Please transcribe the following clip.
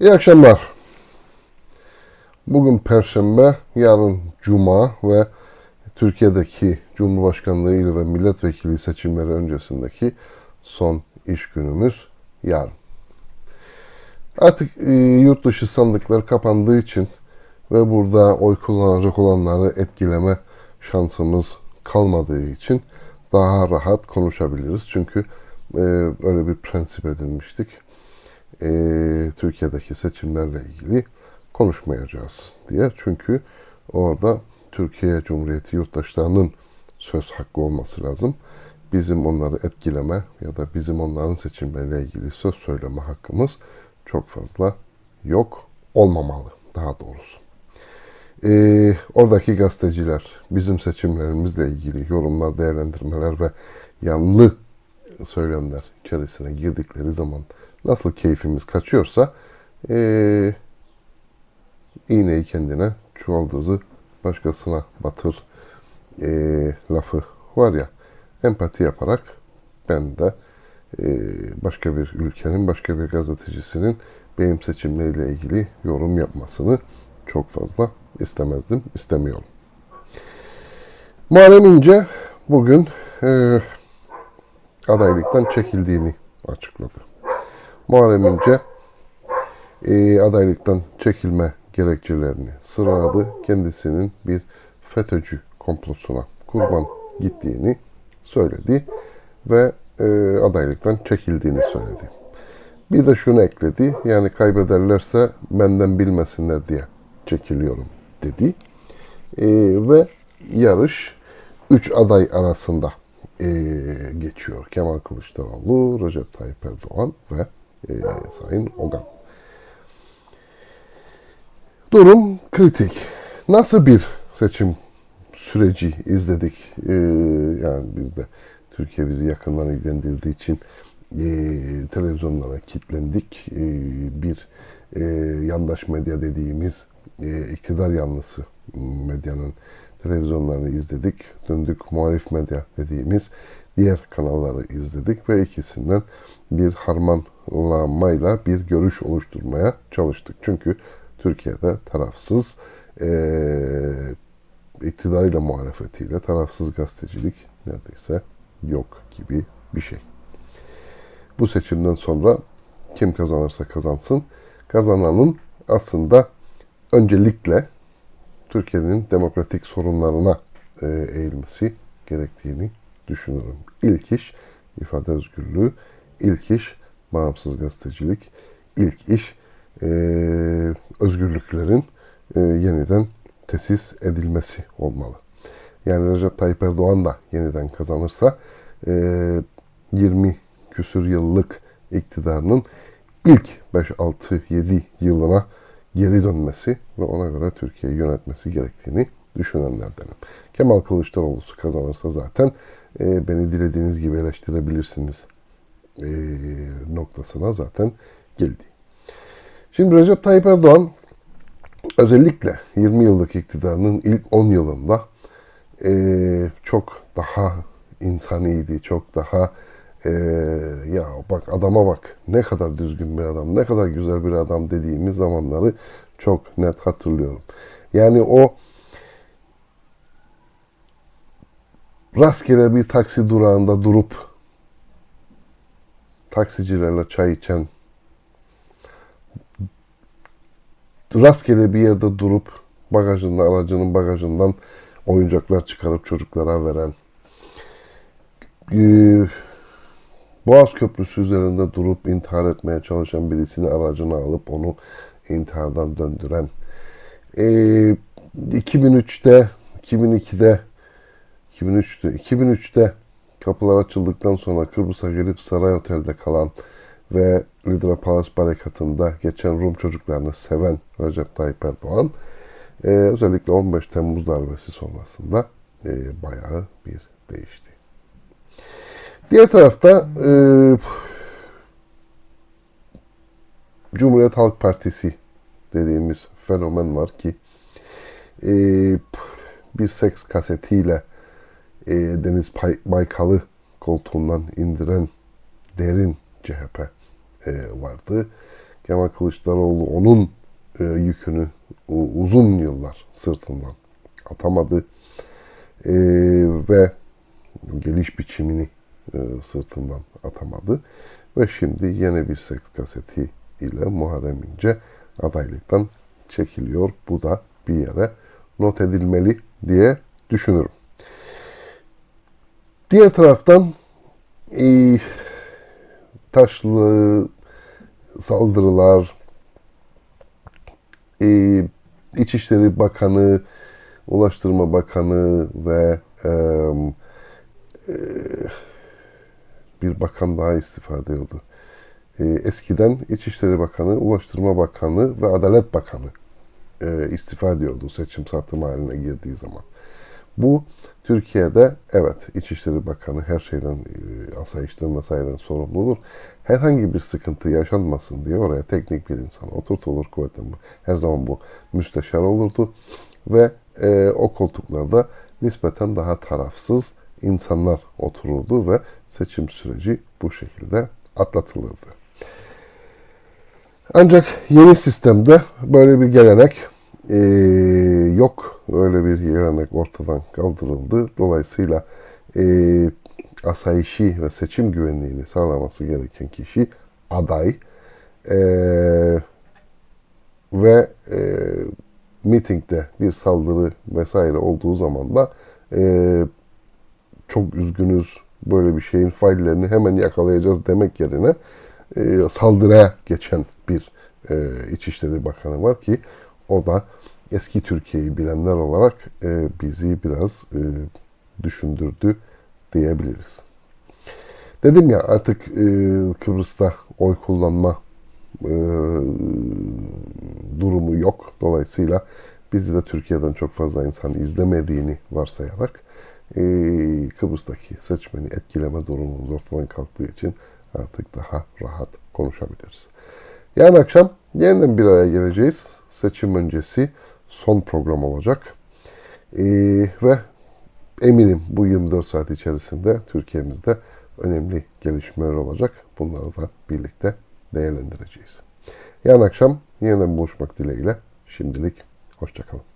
İyi akşamlar. Bugün Perşembe, yarın Cuma ve Türkiye'deki Cumhurbaşkanlığı ili ve milletvekili seçimleri öncesindeki son iş günümüz yarın. Artık e, yurt dışı sandıklar kapandığı için ve burada oy kullanacak olanları etkileme şansımız kalmadığı için daha rahat konuşabiliriz. Çünkü e, öyle bir prensip edinmiştik. E, Türkiye'deki seçimlerle ilgili konuşmayacağız diye. Çünkü orada Türkiye Cumhuriyeti yurttaşlarının söz hakkı olması lazım. Bizim onları etkileme ya da bizim onların seçimleriyle ilgili söz söyleme hakkımız çok fazla yok, olmamalı daha doğrusu. Ee, oradaki gazeteciler bizim seçimlerimizle ilgili yorumlar, değerlendirmeler ve yanlı söylemler içerisine girdikleri zaman nasıl keyfimiz kaçıyorsa ee, iğneyi kendine çuvaldızı başkasına batır ee, lafı var ya empati yaparak ben de ee, başka bir ülkenin, başka bir gazetecisinin benim seçimleriyle ilgili yorum yapmasını çok fazla istemezdim, istemiyorum. Muharrem İnce bugün e, adaylıktan çekildiğini açıkladı. Muharrem İnce e, adaylıktan çekilme gerekçelerini sıraladı. Kendisinin bir FETÖ'cü komplosuna kurban gittiğini söyledi ve e, adaylıktan çekildiğini söyledi. Bir de şunu ekledi, yani kaybederlerse benden bilmesinler diye çekiliyorum dedi. E, ve yarış 3 aday arasında e, geçiyor. Kemal Kılıçdaroğlu, Recep Tayyip Erdoğan ve e, Sayın Ogan. Durum kritik. Nasıl bir seçim süreci izledik? E, yani biz de Türkiye bizi yakından ilgilendirdiği için e, televizyonlara kilitlendik. E, bir e, yandaş medya dediğimiz e, iktidar yanlısı medyanın televizyonlarını izledik. Döndük muhalif medya dediğimiz diğer kanalları izledik ve ikisinden bir harmanlamayla bir görüş oluşturmaya çalıştık. Çünkü Türkiye'de tarafsız e, iktidarıyla muhalefetiyle tarafsız gazetecilik neredeyse yok gibi bir şey. Bu seçimden sonra kim kazanırsa kazansın, kazananın aslında öncelikle Türkiye'nin demokratik sorunlarına e, eğilmesi gerektiğini düşünüyorum. İlk iş ifade özgürlüğü, ilk iş bağımsız gazetecilik, ilk iş e, özgürlüklerin e, yeniden tesis edilmesi olmalı. Yani Recep Tayyip Erdoğan da yeniden kazanırsa e, 20 küsür yıllık iktidarının ilk 5-6-7 yılına geri dönmesi ve ona göre Türkiye'yi yönetmesi gerektiğini düşünenlerdenim. Kemal Kılıçdaroğlu kazanırsa zaten e, beni dilediğiniz gibi eleştirebilirsiniz e, noktasına zaten geldi. Şimdi Recep Tayyip Erdoğan özellikle 20 yıllık iktidarının ilk 10 yılında e, çok daha insaniydi, çok daha e, ya bak adama bak ne kadar düzgün bir adam, ne kadar güzel bir adam dediğimiz zamanları çok net hatırlıyorum. Yani o rastgele bir taksi durağında durup taksicilerle çay içen rastgele bir yerde durup bagajından, aracının bagajından oyuncaklar çıkarıp çocuklara veren, e, Boğaz Köprüsü üzerinde durup intihar etmeye çalışan birisini aracına alıp onu intihardan döndüren, e, 2003'te, 2002'de, 2003'te, 2003'te kapılar açıldıktan sonra Kıbrıs'a gelip Saray Otel'de kalan ve Lidra Palace Barakatı'nda geçen Rum çocuklarını seven Recep Tayyip Erdoğan, e, özellikle 15 Temmuz darbesi sonrasında e, bayağı bir değişti. Diğer tarafta e, Cumhuriyet Halk Partisi dediğimiz fenomen var ki e, bir seks kasetiyle e, Deniz Baykal'ı koltuğundan indiren derin CHP e, vardı. Kemal Kılıçdaroğlu onun e, yükünü uzun yıllar sırtından atamadı. E, ve geliş biçimini e, sırtından atamadı. Ve şimdi yeni bir seks kaseti ile Muharrem İnce adaylıktan çekiliyor. Bu da bir yere not edilmeli diye düşünürüm. Diğer taraftan e, taşlı saldırılar, e, İçişleri Bakanı, Ulaştırma Bakanı ve e, e, bir bakan daha istifa ediyordu. E, eskiden İçişleri Bakanı, Ulaştırma Bakanı ve Adalet Bakanı e, istifa ediyordu seçim satım haline girdiği zaman. Bu Türkiye'de evet İçişleri Bakanı her şeyden e, asayişten vesaireden sorumludur. Herhangi bir sıkıntı yaşanmasın diye oraya teknik bir insan oturtulur kuvvetten. Her zaman bu müsteşar olurdu ve e, o koltuklarda nispeten daha tarafsız insanlar otururdu ve seçim süreci bu şekilde atlatılırdı. Ancak yeni sistemde böyle bir gelenek e, yok. Öyle bir gelenek ortadan kaldırıldı. Dolayısıyla e, asayişi ve seçim güvenliğini sağlaması gereken kişi aday E, ve e, mitingde bir saldırı vesaire olduğu zaman da e, çok üzgünüz böyle bir şeyin faillerini hemen yakalayacağız demek yerine e, saldırıya geçen bir e, İçişleri Bakanı var ki o da eski Türkiye'yi bilenler olarak e, bizi biraz e, düşündürdü diyebiliriz. Dedim ya artık e, Kıbrıs'ta oy kullanma e, durumu yok. Dolayısıyla bizi de Türkiye'den çok fazla insan izlemediğini varsayarak e, Kıbrıs'taki seçmeni etkileme durumumuz ortadan kalktığı için artık daha rahat konuşabiliriz. Yarın akşam yeniden bir araya geleceğiz. Seçim öncesi son program olacak. E, ve eminim bu 24 saat içerisinde Türkiye'mizde önemli gelişmeler olacak. Bunları da birlikte değerlendireceğiz. Yarın akşam yeniden buluşmak dileğiyle. Şimdilik hoşçakalın.